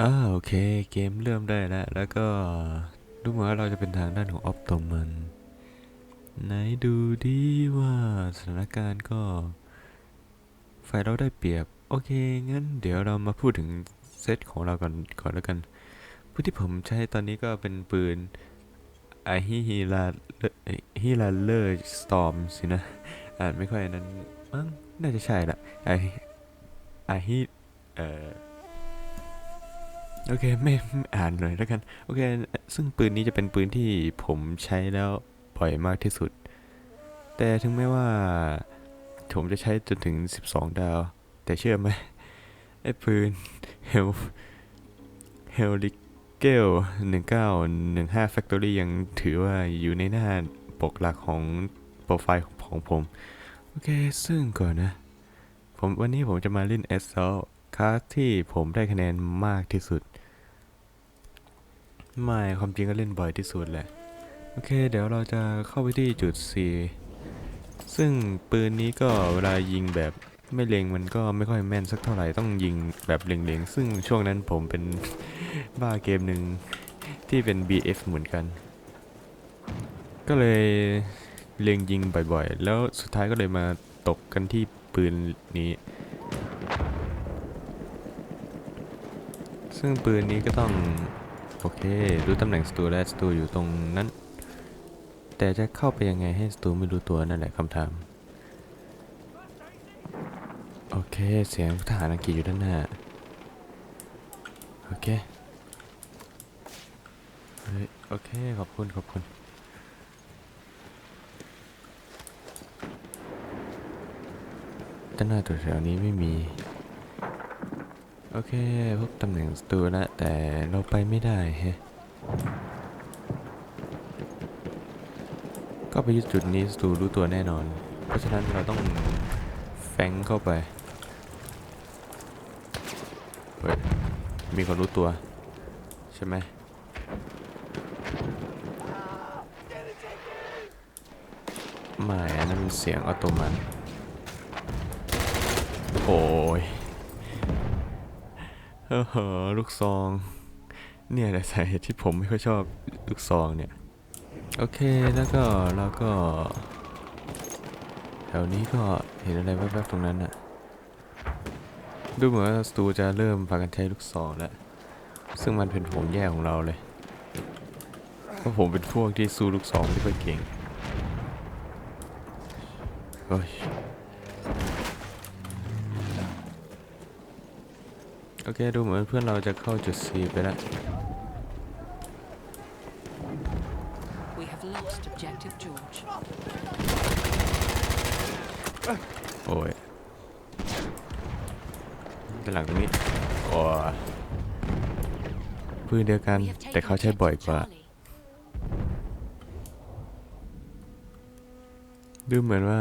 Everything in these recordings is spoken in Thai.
อ่าโอเค เกมเริ่มได้แล้ว แล้วก็ดูเหมือนว่าเราจะเป็นทางด้านของออฟโตมันไหนดูดีว่าสถานการณ์ก็ฝ่ายเราได้เปรียบ โอเค งั้นเดี๋ยวเรามาพูดถึงเซตของเราก่อนก่อนแล้วกันปืนที่ผมใช้ตอนนี้ก็เป็นปืนไอฮิฮิลาฮิลาเลอร์สตอมสินะ อ่านไม่ค่อยนั้นมั้งน่าจะใช่ละไอไอฮิเอ่อ โอเคไม่อ่านเลยแล้วกัน โอเค ซึ่งปืนนี้จะเป็นปืนที่ผมใช้แล้วบ่อยมากที่สุด แต่ถึงแม้ว่า ผมจะใช้จนถึง 12 ดาว แต่เชื่อไหมไอ้ปืนเฮลเฮลลิเกล1915 Factory ยังถือว่าอยู่ในหน้าปกหลักของโปรไฟล์ของผม โอเค ซึ่งก่อนนะ ผมวันนี้ผมจะมาเล่น Assault คลาสที่ผมได้คะแนนมากที่สุด ไม่ความจริงก็เล่นบ่อยที่สุดแหละ โอเค เดี๋ยวเราจะเข้าไปที่จุด C ซึ่งปืนนี้ก็เวลายิงแบบไม่เล็งมันก็ไม่ค่อยแม่นสักเท่าไหร่ต้องยิงแบบเล็งๆ ซึ่งช่วงนั้นผมเป็นบ้าเกมหนึ่งที่เป็น BF เหมือนกัน ก็เลยเล็งยิงบ่อยๆ แล้วสุดท้ายก็เลยมาตกกันที่ปืนนี้ ซึ่งปืนนี้ก็ต้อง โอเครู้ตำแหน่งศัตรูและศัตรูอยู่ตรงนั้น แต่จะเข้าไปยังไงให้ศัตรูไม่รู้ตัวนั่นแหละคำถาม โอเค เสียงทหารอังกฤษอยู่ด้านหน้า โอเค เฮ้ย โอเค ขอบคุณ ขอบคุณด้านหน้าตัวแถวนี้ไม่มี โอเคพบตำแหน่งศัตรูแล้วแต่เราไปไม่ได้ฮะก็ไปยึดจุดนี้ศัตรูรู้ตัวแน่นอน เพราะฉะนั้นเราต้องแฟงเข้าไป เฮ้ย มีคนรู้ตัว ใช่ไหมไม่อันนั้นมันเสียงออโตมันโอ้ย เออลูกซอง เนี่ยแหละสาเหตุที่ผมไม่ค่อยชอบลูกซองเนี่ย โอเคแล้วก็เราก็ แถวนี้ก็เห็นอะไรแวบๆตรงนั้นน่ะดูเหมือนว่าสตูจะเริ่มพากันใช้ลูกซองแล้ว ซึ่งมันเป็นผมแย่ของเราเลยเพราะผมเป็นพวกที่สู้ลูกซองไม่ค่อยเก่งเฮ้ย โอเค ดูเหมือนเพื่อนเราจะเข้าจุด C ไปแล้ว We have lost objective George. โอ้ยด้านหลังตรงนี้โอ้ยปืนเดียวกัน We have แต่ taken เขาใช้บ่อย objective กว่า Charlie. ดูเหมือนว่า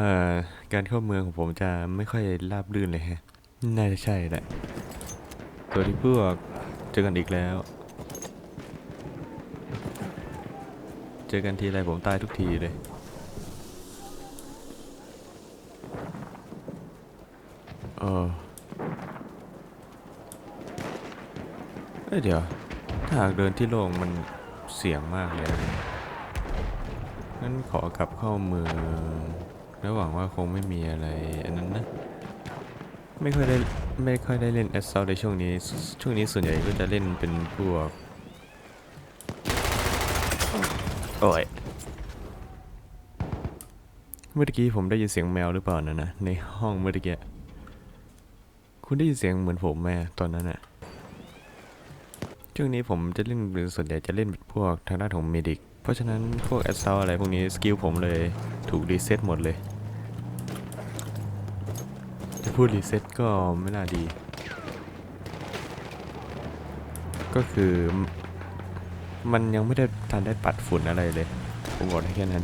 การเข้าเมืองของผมจะไม่ค่อยราบรื่นเลยฮะ น่าจะใช่แหละ ตัวที่พวกเจอกันอีกแล้ว เจอกันทีไรผมตายทุกทีเลยเออเอ้ยเดี๋ยว ถ้าหากเดินที่โล่งมันเสียงมากเลยงั้นขอกลับเข้าเมืองแล้วหวังว่าคงไม่มีอะไรอันนั้นนะ ไม่ค่อยได้ ไม่ค่อยได้เล่น Assault ในช่วงนี้ ช่วงนี้ส่วนใหญ่ก็จะเล่นเป็นพวก โอ้ย เมื่อกี้ผมได้ยินเสียงแมวหรือเปล่านะนะ ในห้องเมื่อกี้คุณได้ยินเสียงเหมือนผมไหมตอนนั้นอะช่วงนี้ผมจะเล่นเป็นส่วนใหญ่จะเล่นเป็นพวกทางด้านของเมดิก เพราะฉะนั้นพวก Assault อะไรพวกนี้สกิลผมเลยถูกรีเซ็ตหมดเลย พูดรีเซ็ตก็ไม่น่าดี ก็คือ มันยังไม่ได้ทันได้ปัดฝุ่นอะไรเลย ผมบอกแค่นั้น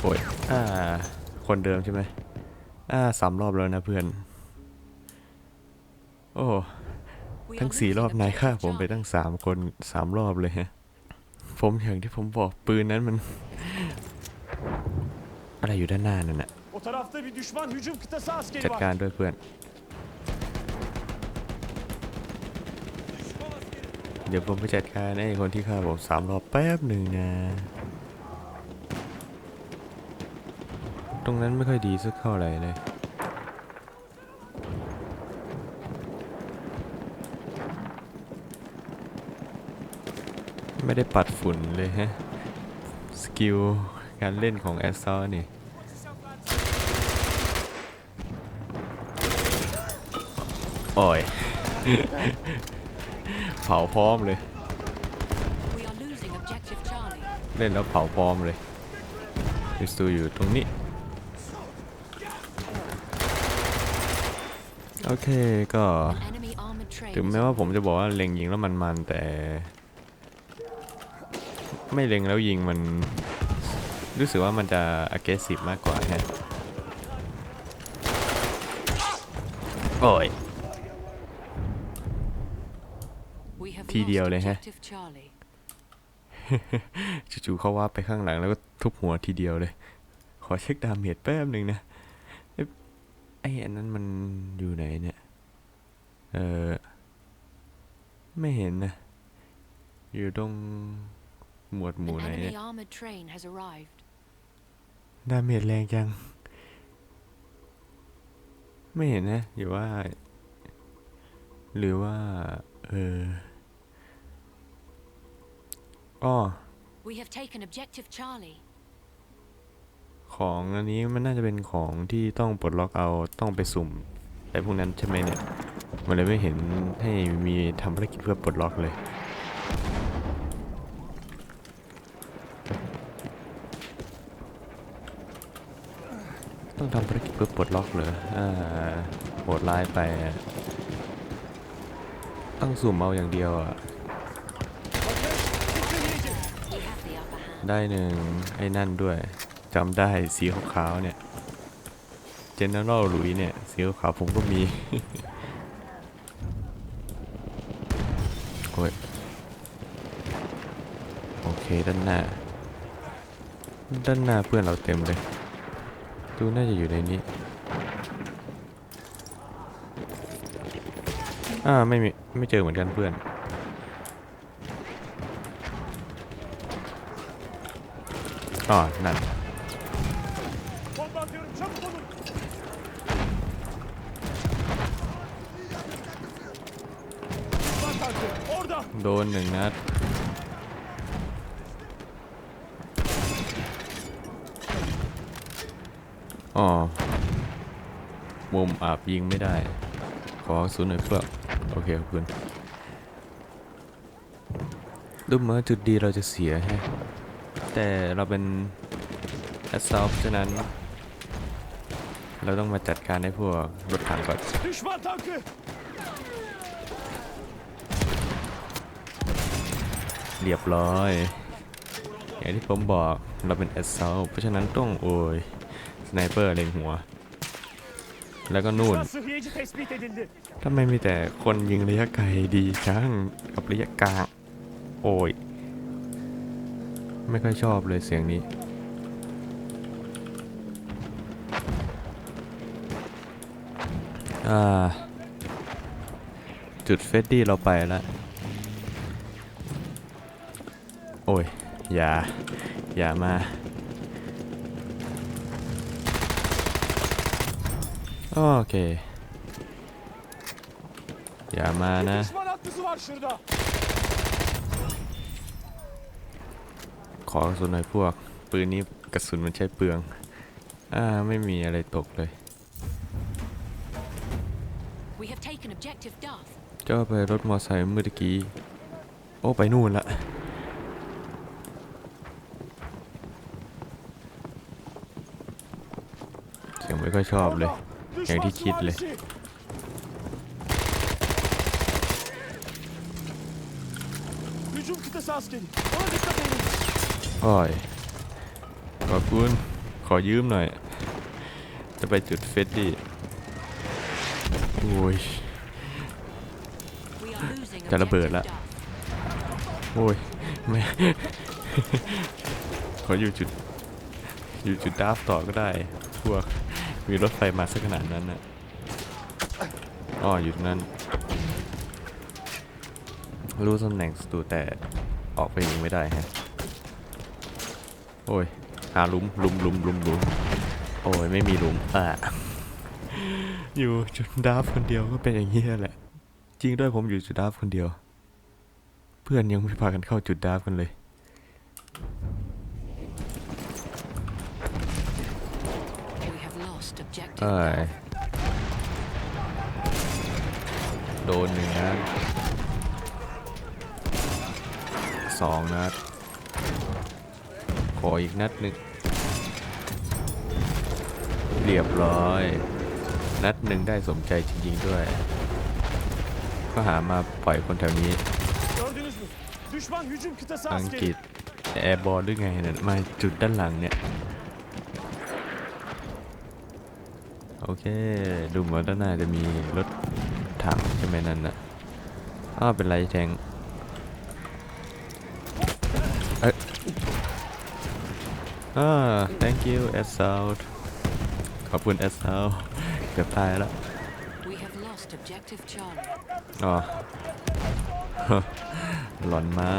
โอ้ยอ่า คนเดิมใช่ไหมอ่าสามรอบแล้วนะเพื่อน โอ้ ทั้งสี่รอบนายฆ่าผมไปตั้งสามคนสามรอบเลยฮะ ผมอย่างที่ผมบอกปืนนั้นมัน อะไรอยู่ด้านหน้านั่นน่ะ O tarafta bir düşman hücum kıtası askeri จัด var. การด้วยเพื่อน เดี๋ยวผมไปจัดการไอ้คนที่ฆ่าผมสามรอบแป๊บหนึ่งนะตรงนั้นไม่ค่อยดีสักเท่าไหร่เลย ไม่ได้ปัดฝุ่นเลยฮะ สกิลการเล่นของแอสซอนี่โอ้ย เผาพร้อมเลย เล่นแล้วเผาพร้อมเลยมิสตูอยู่ตรงนี้ โอเคก็ ถึงแม้ว่าผมจะบอกว่าเล็งยิงแล้วมันมันๆแต่ ไม่เล็งแล้วยิงมัน รู้สึกว่ามันจะ aggressive มากกว่าฮะโอ้ย We have ทีเดียว lost เลยฮะ objective Charlie. จู่ๆเขาว่าไปข้างหลังแล้วก็ทุบหัวทีเดียวเลย ขอเช็คดาเมจแป๊บหนึ่งนะเอ๊ะไอ้อันนั้นมันอยู่ไหนเนี่ย เออ ไม่เห็นนะ อยู่ตรง หมวดหมู่ An ไหน enemy เนี่ย armored train has arrived. ดาเมจแรงจัง ไม่เห็นนะหรือว่า หรือว่า เอออ้อ We have taken objective Charlie. ของอันนี้มันน่าจะเป็นของที่ต้องปลดล็อกเอาต้องไปสุ่มไอ้พวกนั้นใช่ไหมเนี่ย มันเลยไม่เห็นให้มีทำภารกิจเพื่อปลดล็อกเลย ต้องทำภารกิจเพื่อปลดล็อกเหรออ่าโหดร้ายไปต้องสุ่มเอาอย่างเดียวอะ ได้หนึ่งไอ้นั่นด้วยจำได้สีขาวๆเนี่ย General หลุยเนี่ย สีขาวผมก็มี โอ้ย โอเค ด้านหน้า ด้านหน้าเพื่อนเราเต็มเลย ดูน่าจะอยู่ในนี้ อ่าไม่มีไม่เจอเหมือนกันเพื่อน อ๋อ นั่น โดนหนึ่งนัด อ๋อ มุมอาบยิงไม่ได้ ขอศูนย์หน่อยเพื่อโอเคขอบคุณดูเหมือนจุดดีเราจะเสียแฮะ แต่เราเป็นแอสซอฟฉะนั้น เราต้องมาจัดการให้พวกรถถังก่อนเรียบร้อย อย่างที่ผมบอกเราเป็นแอสซ u ลเพราะฉะนั้นต้องโอย สไนเปอร์เล็งหัว แล้วก็นู่น Düşman sıhhiyeci tespit edildi. ทำไมมีแต่คนยิงระยะไกลดีจังกับระยะกลาง โอ้ย ไม่ค่อยชอบเลยเสียงนี้ อ่า จุดเฟสดี้เราไปแล้ว โอ้ย อย่า อย่ามา โอเค อย่ามานะ Düşman atlısı var şurada. ขอกระสุนหน่อยพวก ปืนนี้กระสุนมันใช้เปลือง อ่า ไม่มีอะไรตกเลย We have taken objective Duff. เจ้าไปรถมอไซค์เมื่อตะกี้ โอ้ ไปนู่นละ เสียงไม่ค่อยชอบเลย Orada. อย่างที่คิดเลย โอ้ย ขอบคุณ ขอยืมหน่อย จะไปจุดเฟสดิโอ้ย จะระเบิดละ โอ้ยไม่ขออยู่จุด อยู่จุดดาฟต่อก็ได้ พวก มีรถไฟมาสักขนาดนั้นน่ะอ๋ออยู่นั้น รู้ตำแหน่งศัตรูแต่ออกไปยิงไม่ได้ฮะ โอ้ย หาลุมลุมลุมลุมลุมโอ้ย ไม่มีลุมอะอยู่จุดดาฟคนเดียวก็เป็นอย่างนี้แหละ จริงด้วยผมอยู่จุดดาฟคนเดียว เพื่อนยังไม่พากันเข้าจุดดาฟกันเลย เอ้ย Duff. โดนหนึ่งนัดสองนัด ขออีกนัดหนึ่งเรียบร้อย นัดหนึ่งได้สมใจจริงๆด้วย ก็หามาปล่อยคนแถวนี้ Gördünüz mü? Düşman hücum kıtası อังกฤ askeri. ษแอร์บอลหรือไงเนี่ยมาจุดด้านหลังเนี่ย โอ เค ดูเหมือนด้านหน้าจะมีรถถังใช่ไหมนั่นนะอ้าวเป็นไรแทงเอ้ยอ่า thank you assault ขอบคุณ assault เกือบตายแล้ว We have lost objective Charlie. อ๋อหลอนม้า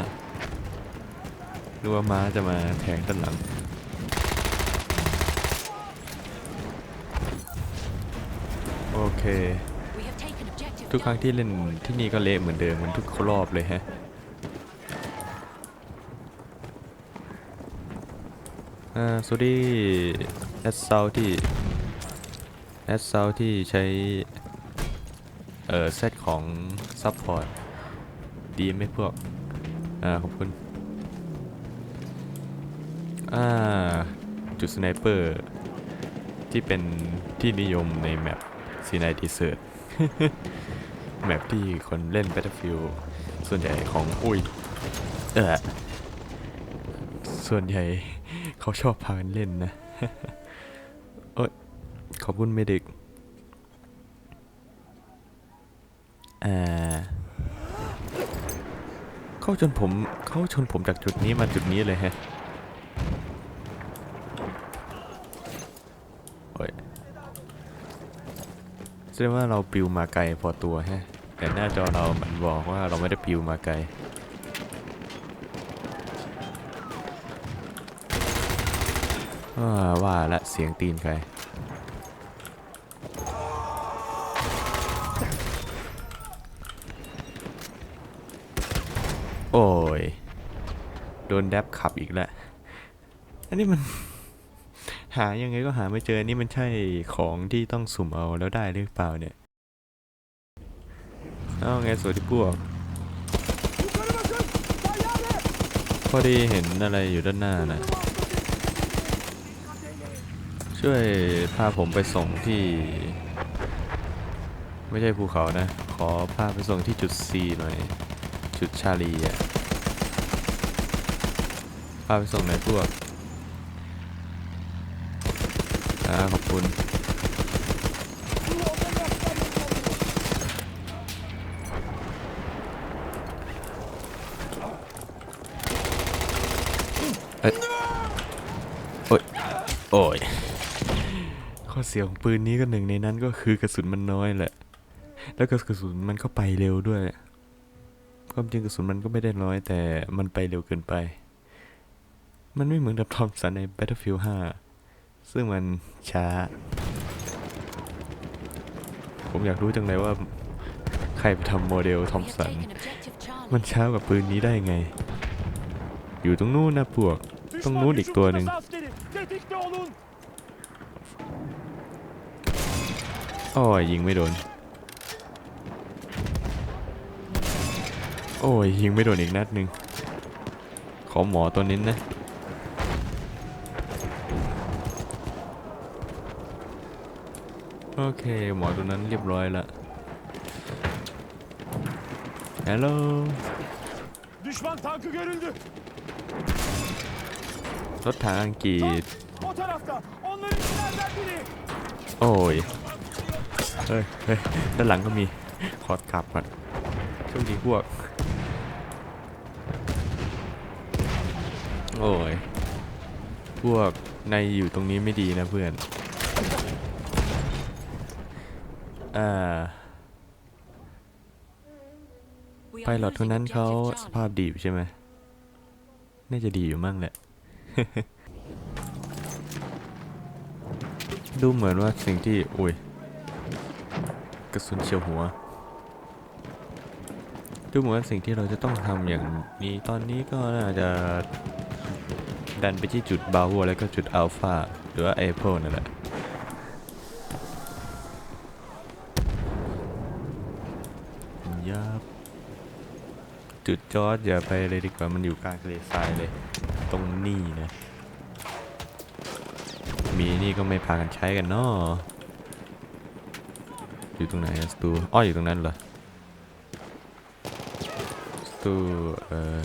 นึกว่าม้าจะมาแทงด้านหลัง โอเค ทุกครั้งที่เล่นที่นี่ก็เละเหมือนเดิมเหมือนทุกรอบเลยฮะอ่าสวัสดีแอดเซาที่แอดเซาที่ใช้ เอ่อเซตของซัพพอร์ตดีไหมพวก อ่า ขอบคุณ อ่า จุดสไนเปอร์ ที่เป็นที่นิยมในแมป ซีไนดีเซิร์ตแมปที่คนเล่น Battlefield ส่วนใหญ่ของอุ้ยเออส่วนใหญ่เขาชอบพากันเล่นนะเอ้ยขอบคุณเมดิกอ่าเข้าจนผมเข้าชนผมจากจุดนี้มาจุดนี้เลยฮะ โอ้ย แส ดงว่าเราปิวมาไกลพอตัวฮะแต่หน้าจอเรามันบอกว่าเราไม่ได้ปิวมาไกลอ่าว่าละเสียงตีนใครโอ้ย โดนแดบขับอีกแล้ว อันนี้มัน หายังไงก็หาไม่เจอนี่มันใช่ของที่ต้องสุ่มเอาแล้วได้หรือเปล่าเนี่ยเอาไงสวัสดีพวกพอดีเห็นอะไรอยู่ด้านหน้านะช่วยพาผมไปส่งที่ ไม่ใช่ภูเขานะ ขอพาไปส่งที่จุด C หน่อย จุดชาลีอะพาไปส่งหน่อยพวก อ่าขอบคุณเอ้ยโอ้ยโอ้ยข้อเสียของปืนนี้ก็หนึ่งในนั้นก็คือกระสุนมันน้อยแหละ แล้วก็กระสุนมันก็ไปเร็วด้วย ความจริงกระสุนมันก็ไม่ได้น้อยแต่มันไปเร็วเกินไป มันไม่เหมือนกับทอมสันใน Battlefield 5 ซึ่งมันช้า ผมอยากรู้จังเลยว่าใครไปทำโมเดลทอมสัน มันช้ากว่าปืนนี้ได้ไง อยู่ตรงนู้นนะพวก ตรงนู้นอีกตัวหนึ่งโอ้ยยิงไม่โดน โอ้ยยิงไม่โดนอีกนัดหนึ่งขอหมอตัวนี้นะ โอเค หมอตัวนั้นเรียบร้อยละฮัลโหล Düşman tankı görüldü. รถถังอังกฤษ O tarafta. Onların içinden biri. โอ้ย เฮ้ยเฮ้ยด้านหลังก็มี ขอกลับก่อนโชคดีพวก โอ้ย พวกในอยู่ตรงนี้ไม่ดีนะเพื่อนอ่า We ไพ are ลอตคน losing นั้นเขา objective ส Charlie. ภาพดีอยู่ใช่ไหมน่าจะดีอยู่มั่งแหละ ดูเหมือนว่าสิ่งที่ อุ้ย กระสุนเฉียวหัว ดูเหมือนว่าสิ่งที่เราจะต้องทำอย่างนี้ตอนนี้ก็น่าจะ ดันไปที่จุดบา v วแล้วก็จุดอัลฟาหรือว่าเอเ e นั่นแหละ ยับ จุดจอดอย่าไปเลยดีกว่ามันอยู่กลางทะเลทรายเลย ตรงนี้นะ มีนี่ก็ไม่พากันใช้กันเนาะอยู่ตรงไหนสตูอ้ออยู่ตรงนั้นเหรอสตูเอ่อ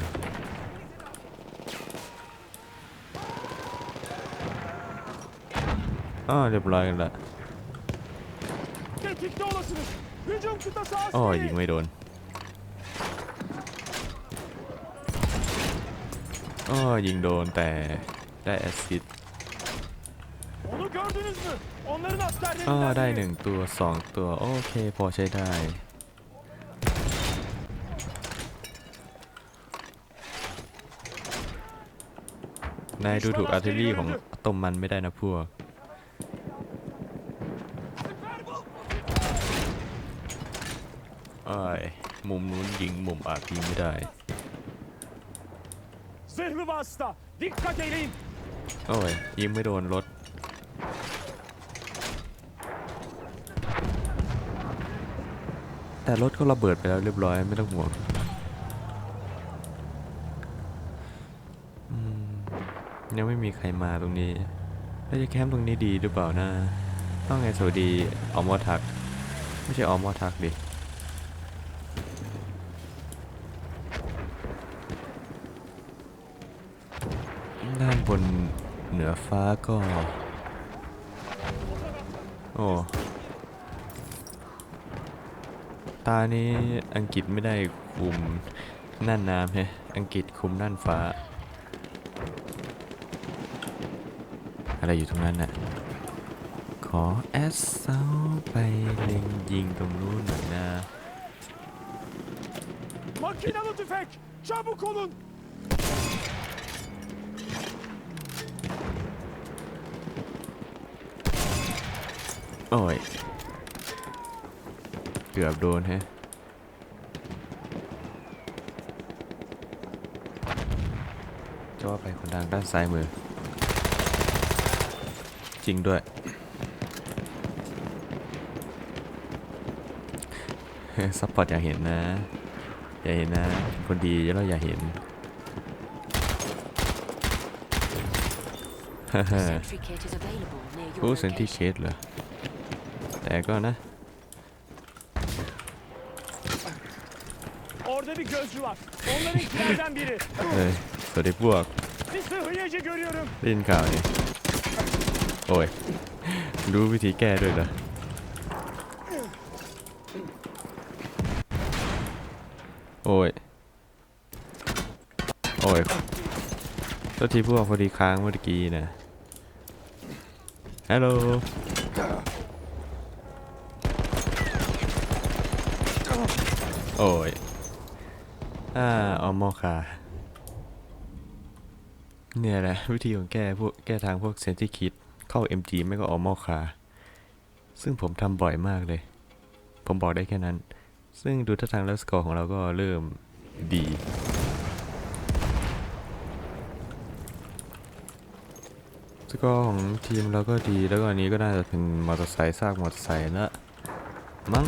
อ้อเรียบร้อยกันละ อ้อยิงไม่โดนอ้อยิงโดนแต่ได้แอสซิส Onu gördünüz mü? Onların อ้อได้หนึ่งตัวสองตัวโอเคพอใช้ได้นายดูถูกอาร์เทอรี่ของตอมมันไม่ได้นะพวก เอ้ยมุมนู้นยิงมุมอาจยิงไม่ได้ Zırhlı vasıta. Dikkat eyleyin. โอ้ยยิงไม่โดนรถแต่รถก็ระเบิดไปแล้วเรียบร้อยไม่ต้องห่วงอืมยังไม่มีใครมาตรงนี้เราจะแคมป์ตรงนี้ดีหรือเปล่านะต้องไงสวัสดีออมอทัก ไม่ใช่ออมอทักดิ ด้าน บนเหนือฟ้าก็ โอ้ตานี้อังกฤษไม่ได้คุมน่านน้ำฮะอังกฤษคุมน่านฟ้า อะไรอยู่ตรงนั้นน่ะ ขอแอสเซาไปเล็งยิงตรงนู้นหน่อยนะ Makinalı tüfek. Çabuk olun. อ้ย เกือบโดนแฮะจะว่าไปคนดังด้านซ้ายมือ จริงด้วย ซัพพอร์ตอย่าเห็นนะ อย่าเห็นนะ คนดีเราอย่าเห็น Sentry kit is available near ผู้ your เซนที่เค location. สเหรอ แต่ก็นะ Orada bir gözcü var. Onlarınkilerden biri. เอ้ยสวัสดีพวก Bir sıhhiyeci görüyorum. ได้ยินข่าวนี่โอ้ย รู้วิธีแก้ด้วยเหรอโอ้ย โอ้ยตัวทีพวกพอดีค้างเมื่อกี้นะฮัลโหล โอ้ย อ่าออมอคาเนี่ยแหละวิธีของแก้พวกแก้ทางพวกเซนติคิดเข้า MG ไม่ก็ออมอคาซึ่งผมทำบ่อยมากเลย ผมบอกได้แค่นั้น ซึ่งดูท่าทางแล้วสกอร์ของเราก็เริ่มดี สกอร์ของทีมเราก็ดีแล้วก็อันนี้ก็น่าจะเป็นมอเตอร์ไซค์ซากมอเตอร์ไซค์นะมั้ง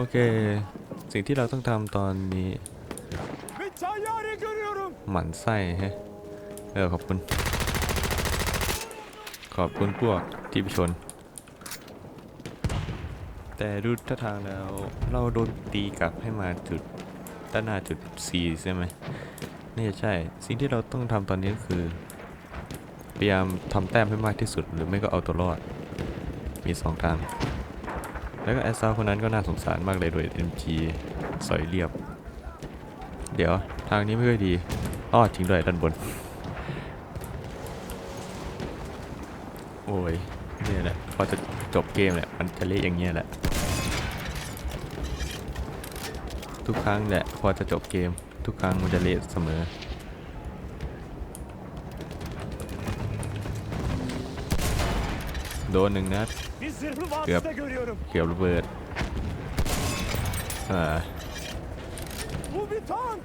โอเค สิ่งที่เราต้องทำตอนนี้หมั่นไส้ฮะเออขอบคุณ ขอบคุณพวกที่ไปชน แต่ดูท่าทางแล้ว เราโดนตีกลับให้มาจุดด้านหน้าจุด C ใช่ไหมนี่จะใช่ สิ่งที่เราต้องทำตอนนี้ก็คือ พยายามทำแต้มให้มากที่สุดหรือไม่ก็เอาตัวรอด มีสองทาง แล้วก็แอสซาคนนั้นก็น่าสงสารมากเลยโดย MG สอยเรียบ เดี๋ยวทางนี้ไม่ค่อยดีอ้อจริงด้วยด้านบน โอ้ยเนี่ยแหละพอจะจบเกมแหละมันจะเละอย่างเงี้ยแหละ ทุกครั้งแหละพอจะจบเกม ทุกครั้งมันจะเละเสมอโดนหนึ่งนัด Bir zırhlı Yap. vasıta görüyorum. เกือบระเบิดอ่า Bu bir tank.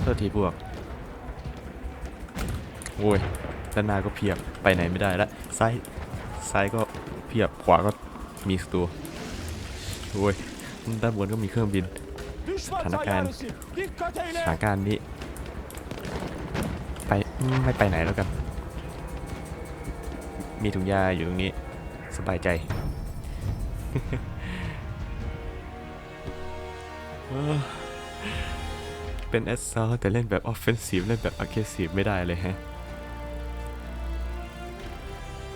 โทษทีพวก โอ้ย ด้านหน้าก็เพียบ ไปไหนไม่ได้ละ ซ้าย ซ้ายก็เพียบ ขวาก็มีศัตรูโอ้ย ด้านบนก็มีเครื่องบิน Düşman Tanakan. tayyaresi. Dikkat สถาน eyle. การณ์นี้ ไปอืมไม่ไปไหนแล้วกัน มีถุงยาอยู่ตรงนี้ สบายใจเป็นแอสซ l แต่เล่นแบบออฟเฟนซีฟเล่นแบบ a g g r e s s i v e ไม่ได้เลยฮะ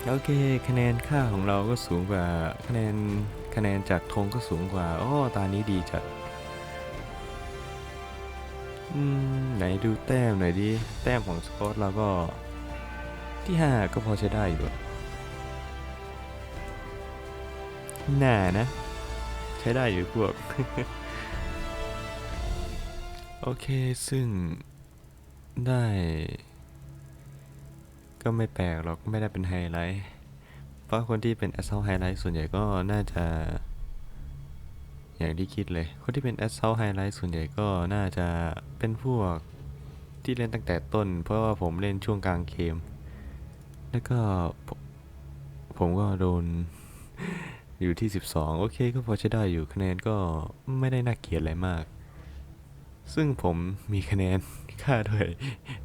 โอเค คะแนนค่าของเราก็สูงกว่า คะแนนคะแนนจากธงก็สูงกว่าอ้ตานี้ดีจัดอืมไหนดูแต้มหน่อยดิ แต้มของสกอตเราก็ที่ 5 ก็พอใช้ได้อยู่ อะน่านะ ใช้ได้อยู่พวก โอเคซึ่งได้ ก็ไม่แปลกหรอกไม่ได้เป็นไฮไลท์ เพราะคนที่เป็น Assault Highlight ส่วนใหญ่ก็น่าจะ อย่างที่คิดเลย คนที่เป็น Assault Highlight ส่วนใหญ่ก็น่าจะเป็นพวกที่เล่นตั้งแต่ต้น เพราะว่าผมเล่นช่วงกลางเกม แล้วก็ผมก็โดน อยู่ที่ 12 โอเคก็พอใช้ได้อยู่คะแนนก็ไม่ได้น่าเกลียดอะไรมาก ซึ่งผมมีคะแนนค่าด้วย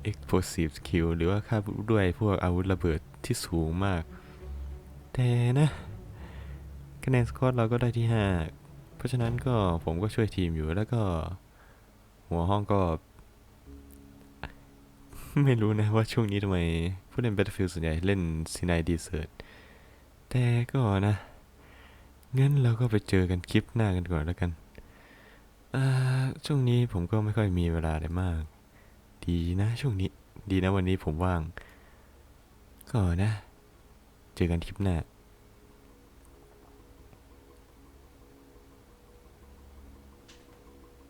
explosive skill หรือว่าค่าด้วยพวกอาวุธระเบิดที่สูงมาก แต่นะ คะแนนสกอตเราก็ได้ที่ 5 เพราะฉะนั้นก็ผมก็ช่วยทีมอยู่แล้วก็ หัวห้องก็ ไม่รู้นะว่าช่วงนี้ทำไมผู้เล่น Battlefield ส่วนใหญ่เล่นซีนายดีเซิร์แต่ก็นะ งั้นเราก็ไปเจอกันคลิปหน้ากันก่อนแล้วกันช่วงนี้ผมก็ไม่ค่อยมีเวลาอะไรมาก ดีนะช่วงนี้ ดีนะวันนี้ผมว่าง ก็นะ เจอกันคลิปหน้า